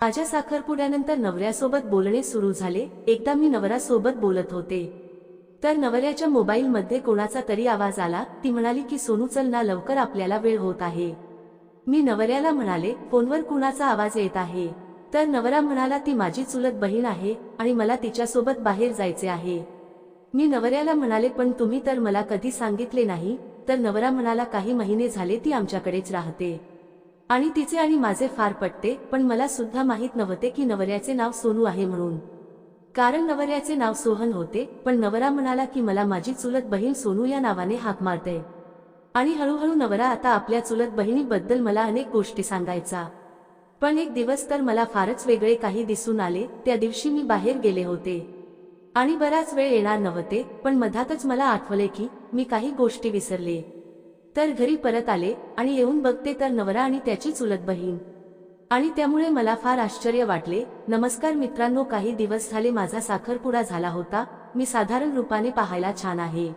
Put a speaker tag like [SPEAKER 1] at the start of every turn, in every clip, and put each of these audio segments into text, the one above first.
[SPEAKER 1] माझ्या साखरपुड्यानंतर नवऱ्यासोबत बोलणे सुरू झाले. एकदा मी नवऱ्यासोबत बोलत होते. तर नवऱ्याच्या मोबाईलमध्ये कोणाचा तरी आवाज आला. ती म्हणाली की सोनू चल ना लवकर आपल्याला वेळ होत आहे. मी नवऱ्याला म्हणाले फोनवर कुणाचा आवाज येत आहे? तर नवरा म्हणाला ती माझी चुलत बहीण आहे आणि मला तिच्यासोबत बाहेर जायचे आहे. मी नवऱ्याला म्हणाले पण तुम्ही तर मला कधी सांगितले नाही? तर नवरा म्हणाला काही महिने झाले ती आमच्याकडेच राहते. आणि तिचे आणि माझे फार पटते पण मला सुद्धा माहीत नव्हते की नवऱ्याचे नाव सोनू आहे म्हणून. कारण नवऱ्याचे नाव सोहन होते पण नवरा म्हणाला की मला माझी चुलत बहीण सोनू या नावाने हाक मारते. आणि हळूहळू नवरा आता आपल्या चुलत बहिणीबद्दल मला अनेक गोष्टी सांगायचा. पण एक दिवस तर मला फारच वेगळे काही दिसून आले त्या दिवशी मी बाहेर गेले होते. आणि बराच वेळ येणार नव्हते पण मधातच मला आठवले की मी काही गोष्टी विसरले. तर घरी परत आले आणि येऊन बघते तर नवरा आणि त्याची चुलत बहीण. आणि त्यामुळे मला फार आश्चर्य वाटले नमस्कार मित्रांनो काही दिवस झाले माझा साखरपुडा झाला होता मी साधारण रूपाने पाहायला छान आहे.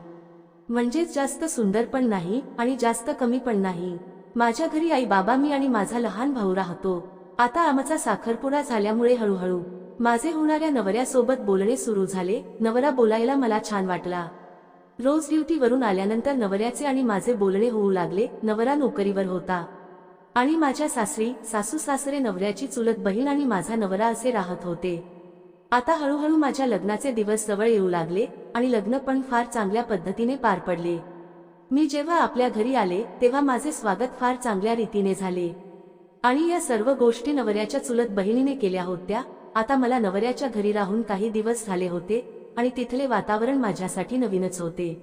[SPEAKER 1] म्हणजेच जास्त सुंदर पण नाही आणि जास्त कमी पण नाही. माझ्या घरी आई बाबा मी आणि माझा लहान भाऊ राहतो. आता आमचा साखरपुडा झाल्यामुळे हळूहळू माझे होणाऱ्या नवऱ्यासोबत बोलणे सुरू झाले. नवरा बोलायला मला छान वाटला. रोज ड्युटीवरून आल्यानंतर नवऱ्याचे आणि माझे बोलणे होऊ लागले नवरा नोकरीवर होता. आणि माझ्या सासरी सासू सासरे नवऱ्याची चुलत बहीण आणि माझा नवरा असे राहत होते. आता हळूहळू माझ्या लग्नाचे दिवस जवळ येऊ लागले आणि लग्न पण फार चांगल्या पद्धतीने पार पडले. मी जेव्हा आपल्या घरी आले तेव्हा माझे स्वागत फार चांगल्या रीतीने झाले. आणि या सर्व गोष्टी नवऱ्याच्या चुलत बहिणीने केल्या होत्या. आता मला नवऱ्याच्या घरी राहून काही दिवस झाले होते आणि तिथले वातावरण माझ्यासाठी नवीनच होते.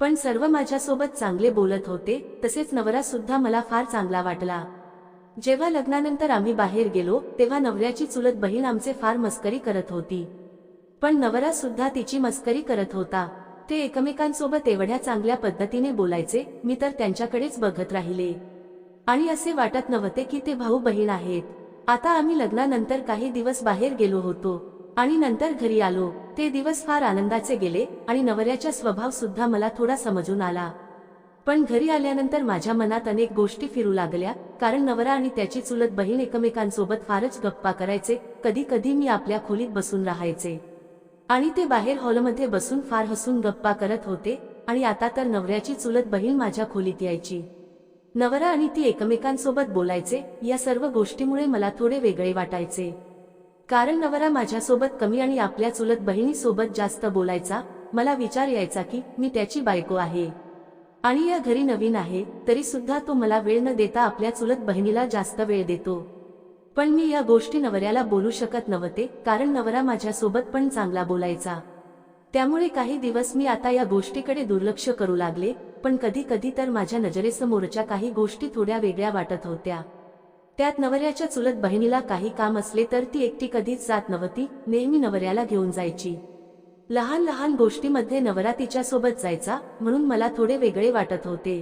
[SPEAKER 1] पण सर्व माझ्यासोबत चांगले बोलत होते तसेच नवरा सुद्धा मला फार चांगला वाटला. जेव्हा लग्नानंतर आम्ही बाहेर गेलो तेव्हा नवऱ्याची चुलत बहीण आमचे फार मस्करी करत होती. पण नवरा सुद्धा तिची मस्करी करत होता. ते एकमेकांसोबत एवढ्या चांगल्या पद्धतीने बोलायचे मी तर त्यांच्याकडेच बघत राहिले. आणि असे वाटत नव्हते की ते भाऊ बहीण आहेत. आता आम्ही लग्नानंतर काही दिवस बाहेर गेलो होतो. आणि नंतर घरी आलो. ते दिवस फार आनंदाचे गेले आणि नवऱ्याचा स्वभाव सुद्धा मला थोडा समजून आला. पण घरी आल्यानंतर माझ्या मनात अनेक गोष्टी फिरू लागल्या कारण नवरा आणि त्याची चुलत बहीण एकमेकांसोबत फारच गप्पा करायचे कधी कधी मी आपल्या खोलीत बसून राहायचे. आणि ते बाहेर हॉलमध्ये बसून फार हसून गप्पा करत होते आणि आता तर नवऱ्याची चुलत बहीण माझ्या खोलीत यायची. नवरा आणि ती एकमेकांसोबत बोलायचे या सर्व गोष्टीमुळे मला थोडे वेगळे वाटायचे. कारण नवरा माझ्यासोबत कमी आणि आपल्या चुलत बहिणीसोबत जास्त बोलायचा मला विचार यायचा की मी त्याची बायको आहे. आणि या घरी नवीन आहे तरी सुद्धा तो मला वेळ न देता आपल्या चुलत बहिणीला जास्त वेळ देतो. पण मी या गोष्टी नवऱ्याला बोलू शकत नव्हते कारण नवरा माझ्यासोबत पण चांगला बोलायचा. त्यामुळे काही दिवस मी आता या गोष्टीकडे दुर्लक्ष करू लागले पण कधी कधी तर माझ्या नजरेसमोरच्या काही गोष्टी थोड्या वेगळ्या वाटत होत्या. त्यात नवऱ्याच्या चुलत बहिणीला काही काम असले तर ती एकटी कधीच जात नव्हती नेहमी नवऱ्याला घेऊन जायची. लहान लहान गोष्टीमध्ये नवरा तिच्यासोबत जायचा म्हणून मला थोडे वेगळे वाटत होते.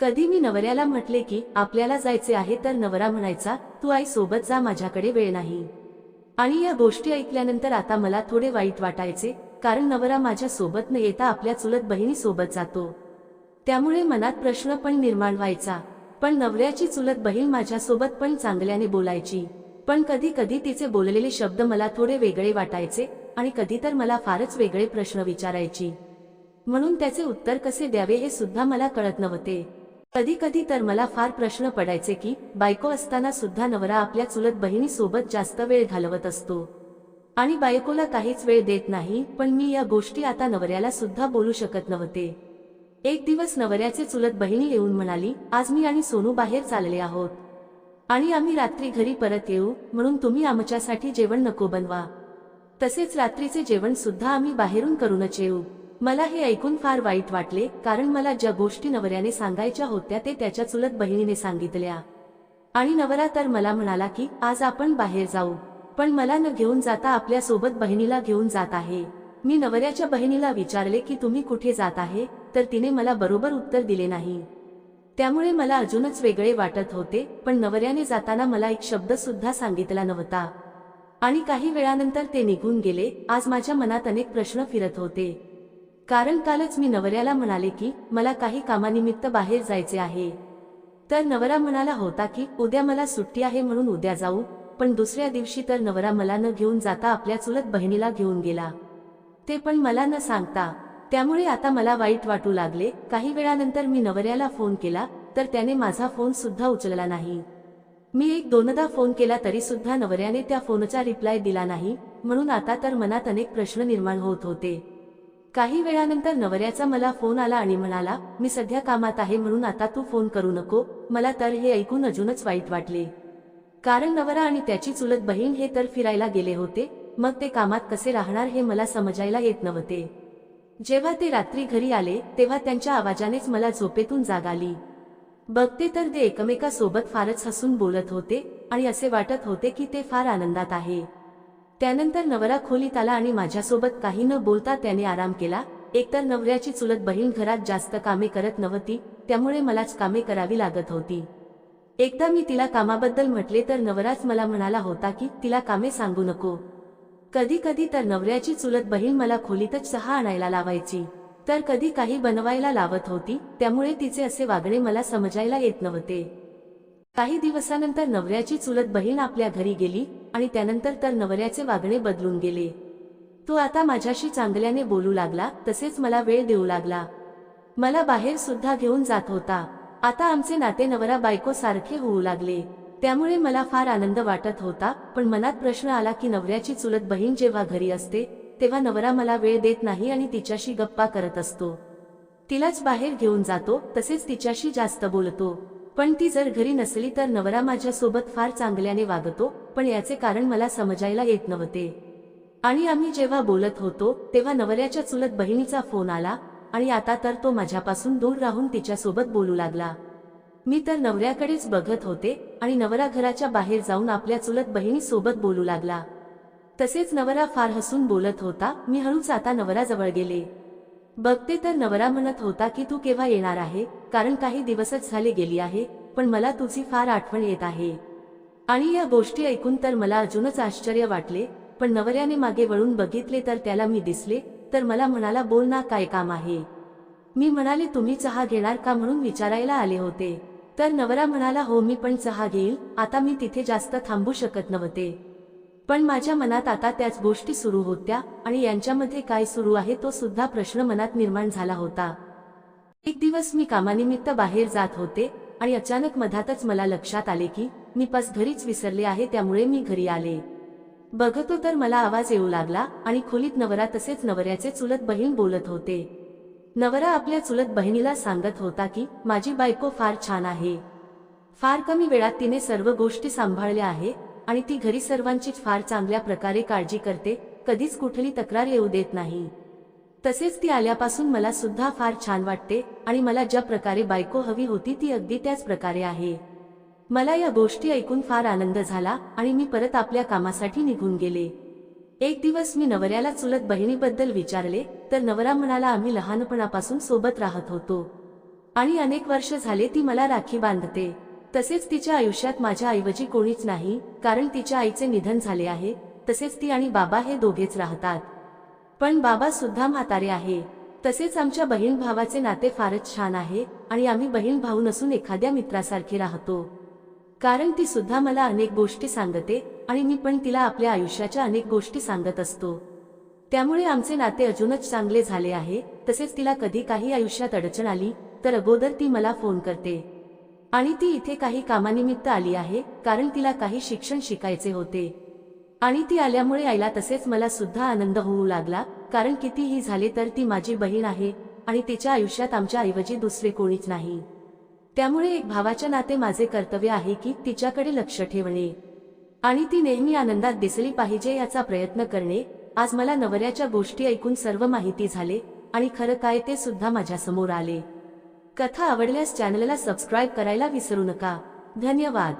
[SPEAKER 1] कधी मी नवऱ्याला म्हटले की आपल्याला जायचे आहे तर नवरा म्हणायचा तू आई सोबत जा माझ्याकडे वेळ नाही. आणि या गोष्टी ऐकल्यानंतर आता मला थोडे वाईट वाटायचे कारण नवरा माझ्या सोबत न येता आपल्या चुलत बहिणी सोबत जातो. त्यामुळे मनात प्रश्न पण निर्माण व्हायचा. पण नवऱ्याची चुलत बहीण माझ्यासोबत पण चांगल्याने बोलायची. पण कधी कधी तिचे बोललेले शब्द मला थोडे वेगळे वाटायचे आणि कधी तर मला फारच वेगळे प्रश्न विचारायची. म्हणून त्याचे उत्तर कसे द्यावे हे सुद्धा मला कळत नव्हते. कधी कधी तर मला फार प्रश्न पडायचे की बायको असताना सुद्धा नवरा आपल्या चुलत बहिणीसोबत जास्त वेळ घालवत असतो. आणि बायकोला काहीच वेळ देत नाही पण मी या गोष्टी आता नवऱ्याला सुद्धा बोलू शकत नव्हते. एक दिवस नवऱ्याचे चुलत बहिणी येऊन म्हणाली आज मी आणि सोनू बाहेर चालले आहोत. आणि आम्ही रात्री घरी परत येऊ म्हणून तुम्ही आमच्यासाठी जेवण नको बनवा. तसेच रात्रीचे जेवण सुद्धा आम्ही बाहेरून करूनच येऊ. मला हे ऐकून फार वाईट वाटले कारण मला ज्या गोष्टी नवऱ्याने सांगायच्या होत्या ते त्याच्या चुलत बहिणीने सांगितल्या. आणि नवरा तर मला म्हणाला की आज आपण बाहेर जाऊ. पण मला न घेऊन जाता आपल्यासोबत बहिणीला घेऊन जात आहे. मी नवऱ्याच्या बहिणीला विचारले की तुम्ही कुठे जात आहे? तर तिने मला बरोबर उत्तर दिले नाही. त्यामुळे मला अजूनच वेगळे वाटत होते पण नवऱ्याने जाताना मला एक शब्द सुद्धा सांगितला नव्हता. आणि काही वेळानंतर ते निघून गेले आज माझ्या मनात अनेक प्रश्न फिरत होते. कारण कालच मी नवऱ्याला म्हणाले की मला काही कामानिमित्त बाहेर जायचे आहे. तर नवरा म्हणाला होता की उद्या मला सुट्टी आहे म्हणून उद्या जाऊ पण दुसऱ्या दिवशी तर नवरा मला न घेऊन जाता आपल्या चुलत बहिणीला घेऊन गेला. ते पण मला न सांगता. त्यामुळे आता मला वाईट वाटू लागले. काही वेळानंतर मी नवऱ्याला फोन केला तर त्याने माझा फोन सुद्धा उचलला नाही. मी एक दोनदा फोन केला तरी सुद्धा नवऱ्याने त्या फोनचा रिप्लाय दिला नाही म्हणून आता तर मनात अनेक प्रश्न निर्माण होत होते. काही वेळानंतर नवऱ्याचा मला फोन आला आणि म्हणाला मी सध्या कामात आहे म्हणून आता तू फोन करू नको मला तर हे ऐकून अजूनच वाईट वाटले. कारण नवरा आणि त्याची चुलत बहीण हे तर फिरायला गेले होते मग ते कामात कसे राहणार हे मला समजायला येत नव्हते. जेव्हा ते रात्री घरी आले तेव्हा त्यांच्या आवाजानेच मला झोपेतून जाग आली. बघते तर ते एकमेकासोबत फारच हसून बोलत होते आणि असे वाटत होते की ते फार आनंदात आहे. त्यानंतर नवरा खोलीत आला आणि माझ्यासोबत काही न बोलता त्याने आराम केला. एकतर नवऱ्याची चुलत बहीण घरात जास्त कामे करत नव्हती त्यामुळे मलाच कामे करावी लागत होती. एकदा मी तिला कामाबद्दल म्हटले तर नवराच मला म्हणाला होता की तिला कामे सांगू नको. कधी कधी तर नवऱ्याची चुलत बहीण मला खोलीतच चहा आणायला लावायची. तर कधी काही बनवायला लावत होती त्यामुळे तिचे असे वागणे मला समजायला येत नव्हते. काही दिवसानंतर नवऱ्याची चुलत बहीण आपल्या घरी गेली आणि त्यानंतर तर नवऱ्याचे वागणे बदलून गेले. तो आता माझ्याशी चांगल्याने बोलू लागला तसेच मला वेळ देऊ लागला. मला बाहेर सुद्धा घेऊन जात होता. आता आमचे नाते नवरा बायको सारखे होऊ लागले. त्यामुळे मला फार आनंद वाटत होता पण मनात प्रश्न आला की नवऱ्याची चुलत बहीण जेव्हा घरी असते तेव्हा नवरा मला वेळ देत नाही आणि तिच्याशी गप्पा करत असतो. तिलाच बाहेर घेऊन जातो तसेच तिच्याशी जास्त बोलतो. पण ती जर घरी नसली तर नवरा माझ्यासोबत फार चांगल्याने वागतो पण याचे कारण मला समजायला येत नव्हते. आणि आम्ही जेव्हा बोलत होतो तेव्हा नवऱ्याच्या चुलत बहिणीचा फोन आला आणि आता तर तो माझ्यापासून दूर राहून तिच्यासोबत बोलू लागला. मी तर नवऱ्याकडेच बघत होते आणि नवरा घराच्या बाहेर जाऊन आपल्या चुलत बहिणी सोबत बोलू लागला. तसेच नवरा फार हसून बोलत होता मी हळूच आता नवराजवळ गेले. बघते तर नवरा म्हणत होता की तू केव्हा येणार आहे कारण काही दिवसच झाले गेली आहे पण मला तुझी फार आठवण येत आहे. आणि या गोष्टी ऐकून तर मला अजूनच आश्चर्य वाटले पण नवऱ्याने मागे वळून बघितले तर त्याला मी दिसले तर मला म्हणाला बोल ना काय काम आहे? मी म्हणाले तुम्ही चहा घेणार का? म्हणून विचारायला आले होते. तर नवरा म्हणाला हो मी पण चहा घेईल. आता मी तिथे जास्त थांबू शकत नव्हते. पण माझ्या मनात आता त्याच गोष्टी सुरू होत्या आणि यांच्यामध्ये काय सुरू आहे तो सुद्धा प्रश्न मनात निर्माण झाला होता. एक दिवस मी कामानिमित्त बाहेर जात होते आणि अचानक मधातच मला लक्षात आले की मी पास घरीच विसरले आहे त्यामुळे मी घरी आले. बघतो तर मला आवाज येऊ लागला आणि खोलीत नवरा तसेच नवऱ्याचे चुलत बहीण बोलत होते. नवरा आपल्या चुलत बहिणीला सांगत होता की माझी बायको फार छान आहे. फार कमी वेळात तिने सर्व गोष्टी सांभाळल्या आहे आणि ती घरी सर्वांची फार चांगल्या प्रकारे काळजी करते कधीच कुठली तक्रार येऊ देत नाही. तसेच ती आल्यापासून मला सुद्धा फार छान वाटते आणि मला ज्या प्रकारे बायको हवी होती ती अगदी त्याच प्रकारे आहे. मला या गोष्टी ऐकून फार आनंद झाला आणि मी परत आपल्या कामासाठी निघून गेले. एक दिवस मी नवऱ्याला चुलत बहिणीबद्दल विचारले तर नवरा म्हणाला आम्ही लहानपणापासून सोबत राहत होतो. आणि अनेक वर्ष झाले ती मला राखी बांधते. तसेच तिच्या आयुष्यात माझ्या ऐवजी कोणीच नाही कारण तिच्या आईचे निधन झाले आहे. तसेच ती आणि बाबा हे दोघेच राहतात. पण बाबा सुद्धा म्हातारे आहे. तसेच आमच्या बहीण भावाचे नाते फारच छान आहे. आणि आम्ही बहीण भाऊ नसून एखाद्या मित्रासारखे राहतो. कारण ती सुद्धा मला अनेक गोष्टी सांगते आणि मी पण तिला आपल्या आयुष्याच्या अनेक गोष्टी सांगत असतो. त्यामुळे आमचे नाते अजूनच चांगले झाले आहे तसेच तिला कधी काही आयुष्यात अडचण आली तर अगोदर ती मला फोन करते. आणि ती इथे काही कामानिमित्त आली आहे कारण तिला काही शिक्षण शिकायचे होते. आणि ती आल्यामुळे आईला तसेच मला सुद्धा आनंद होऊ लागला कारण कितीही झाले तर ती माझी बहीण आहे आणि तिच्या आयुष्यात आमच्या ऐवजी दुसरे कोणीच नाही. त्यामुळे एक भावाच्या नाते माझे कर्तव्य आहे की तिच्याकडे लक्ष ठेवणे. आणि ती नेहमी आनंदात दिसली पाहिजे याचा प्रयत्न करणे. आज मला नवऱ्याच्या गोष्टी ऐकून सर्व माहिती झाले आणि खरं काय ते सुद्धा माझ्यासमोर आले. कथा आवडल्यास चॅनलला सबस्क्राईब करायला विसरू नका. धन्यवाद.